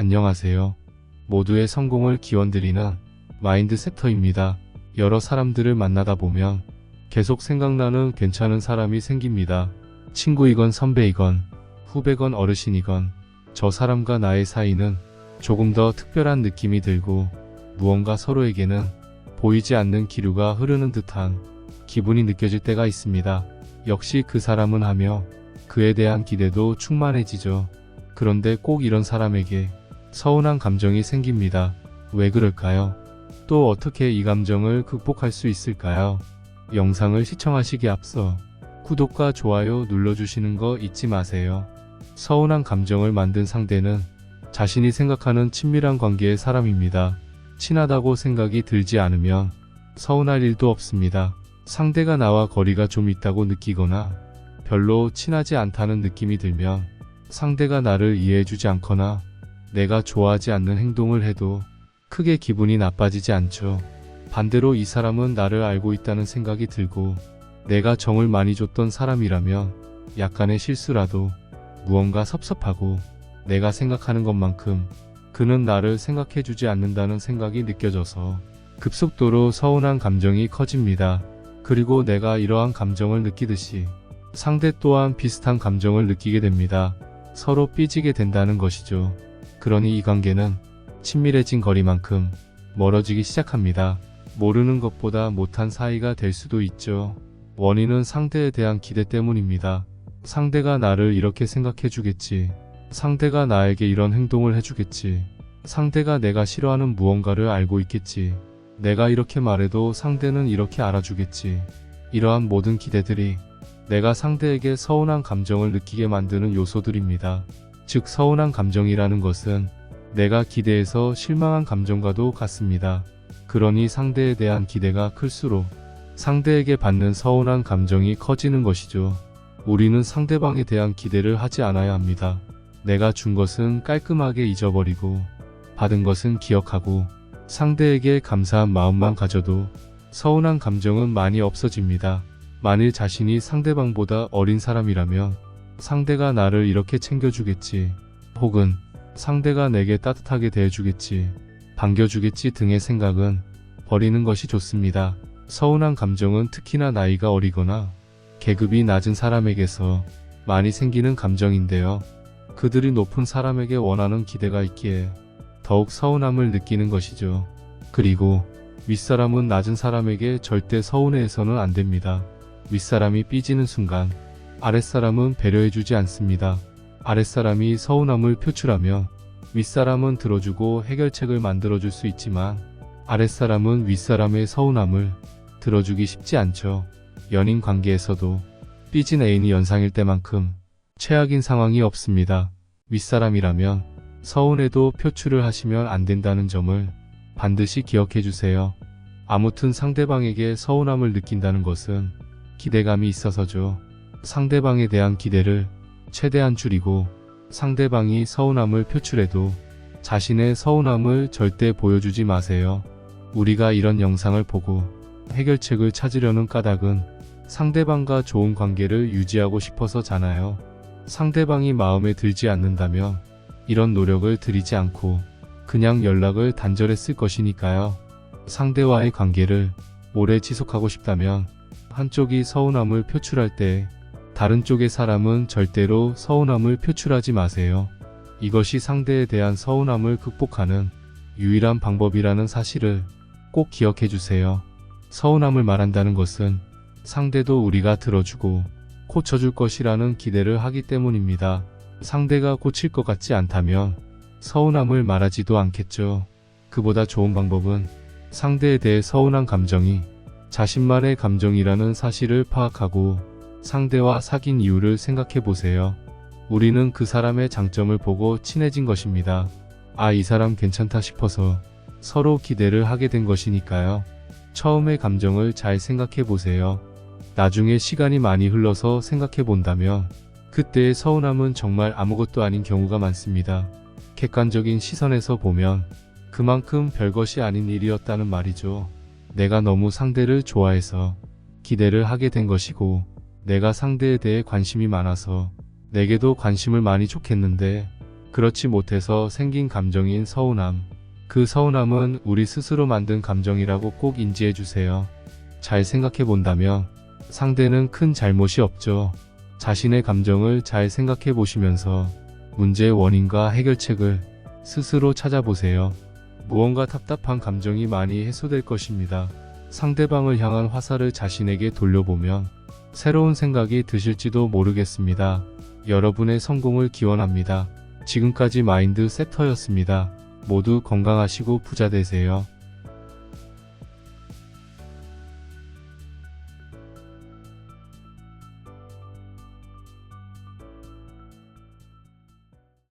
안녕하세요. 모두의 성공을 기원드리는 마인드 섹터입니다. 여러 사람들을 만나다 보면 계속 생각나는 괜찮은 사람이 생깁니다. 친구이건 선배이건 후배건 어르신이건 저 사람과 나의 사이는 조금 더 특별한 느낌이 들고 무언가 서로에게는 보이지 않는 기류가 흐르는 듯한 기분이 느껴질 때가 있습니다. 역시 그 사람은 하며 그에 대한 기대도 충만해지죠. 그런데 꼭 이런 사람에게 서운한 감정이 생깁니다. 왜 그럴까요? 또 어떻게 이 감정을 극복할 수 있을까요? 영상을 시청하시기 앞서 구독과 좋아요 눌러주시는 거 잊지 마세요. 서운한 감정을 만든 상대는 자신이 생각하는 친밀한 관계의 사람입니다. 친하다고 생각이 들지 않으면 서운할 일도 없습니다. 상대가 나와 거리가 좀 있다고 느끼거나 별로 친하지 않다는 느낌이 들면 상대가 나를 이해해주지 않거나 내가 좋아하지 않는 행동을 해도 크게 기분이 나빠지지 않죠. 반대로 이 사람은 나를 알고 있다는 생각이 들고 내가 정을 많이 줬던 사람이라면 약간의 실수라도 무언가 섭섭하고 내가 생각하는 것만큼 그는 나를 생각해주지 않는다는 생각이 느껴져서 급속도로 서운한 감정이 커집니다. 그리고 내가 이러한 감정을 느끼듯이 상대 또한 비슷한 감정을 느끼게 됩니다. 서로 삐지게 된다는 것이죠. 그러니 이 관계는 친밀해진 거리만큼 멀어지기 시작합니다. 모르는 것보다 못한 사이가 될 수도 있죠. 원인은 상대에 대한 기대 때문입니다. 상대가 나를 이렇게 생각해 주겠지. 상대가 나에게 이런 행동을 해주겠지. 상대가 내가 싫어하는 무언가를 알고 있겠지. 내가 이렇게 말해도 상대는 이렇게 알아주겠지. 이러한 모든 기대들이 내가 상대에게 서운한 감정을 느끼게 만드는 요소들입니다. 즉, 서운한 감정이라는 것은 내가 기대해서 실망한 감정과도 같습니다. 그러니 상대에 대한 기대가 클수록 상대에게 받는 서운한 감정이 커지는 것이죠. 우리는 상대방에 대한 기대를 하지 않아야 합니다. 내가 준 것은 깔끔하게 잊어버리고 받은 것은 기억하고 상대에게 감사한 마음만 가져도 서운한 감정은 많이 없어집니다. 만일 자신이 상대방보다 어린 사람이라면 상대가 나를 이렇게 챙겨주겠지. 혹은 상대가 내게 따뜻하게 대해주겠지. 반겨주겠지 등의 생각은 버리는 것이 좋습니다. 서운한 감정은 특히나 나이가 어리거나 계급이 낮은 사람에게서 많이 생기는 감정인데요. 그들이 높은 사람에게 원하는 기대가 있기에 더욱 서운함을 느끼는 것이죠. 그리고 윗사람은 낮은 사람에게 절대 서운해해서는 안 됩니다. 윗사람이 삐지는 순간 아랫사람은 배려해주지 않습니다. 아랫사람이 서운함을 표출하며 윗사람은 들어주고 해결책을 만들어줄 수 있지만 아랫사람은 윗사람의 서운함을 들어주기 쉽지 않죠. 연인 관계에서도 삐진 애인이 연상일 때만큼 최악인 상황이 없습니다. 윗사람이라면 서운해도 표출을 하시면 안 된다는 점을 반드시 기억해 주세요. 아무튼 상대방에게 서운함을 느낀다는 것은 기대감이 있어서죠. 상대방에 대한 기대를 최대한 줄이고 상대방이 서운함을 표출해도 자신의 서운함을 절대 보여주지 마세요. 우리가 이런 영상을 보고 해결책을 찾으려는 까닭은 상대방과 좋은 관계를 유지하고 싶어서잖아요. 상대방이 마음에 들지 않는다면 이런 노력을 들이지 않고 그냥 연락을 단절했을 것이니까요. 상대와의 관계를 오래 지속하고 싶다면 한쪽이 서운함을 표출할 때 다른 쪽의 사람은 절대로 서운함을 표출하지 마세요. 이것이 상대에 대한 서운함을 극복하는 유일한 방법이라는 사실을 꼭 기억해 주세요. 서운함을 말한다는 것은 상대도 우리가 들어주고 고쳐줄 것이라는 기대를 하기 때문입니다. 상대가 고칠 것 같지 않다면 서운함을 말하지도 않겠죠. 그보다 좋은 방법은 상대에 대해 서운한 감정이 자신만의 감정이라는 사실을 파악하고 상대와 사귄 이유를 생각해 보세요. 우리는 그 사람의 장점을 보고 친해진 것입니다. 아, 이 사람 괜찮다 싶어서 서로 기대를 하게 된 것이니까요. 처음의 감정을 잘 생각해 보세요. 나중에 시간이 많이 흘러서 생각해 본다면 그때의 서운함은 정말 아무것도 아닌 경우가 많습니다. 객관적인 시선에서 보면 그만큼 별것이 아닌 일이었다는 말이죠. 내가 너무 상대를 좋아해서 기대를 하게 된 것이고 내가 상대에 대해 관심이 많아서 내게도 관심을 많이 줬겠는데 그렇지 못해서 생긴 감정인 서운함. 그 서운함은 우리 스스로 만든 감정이라고 꼭 인지해 주세요. 잘 생각해 본다면 상대는 큰 잘못이 없죠. 자신의 감정을 잘 생각해 보시면서 문제의 원인과 해결책을 스스로 찾아보세요. 무언가 답답한 감정이 많이 해소될 것입니다. 상대방을 향한 화살을 자신에게 돌려보면 새로운 생각이 드실지도 모르겠습니다. 여러분의 성공을 기원합니다. 지금까지 마인드 세터였습니다. 모두 건강하시고 부자 되세요.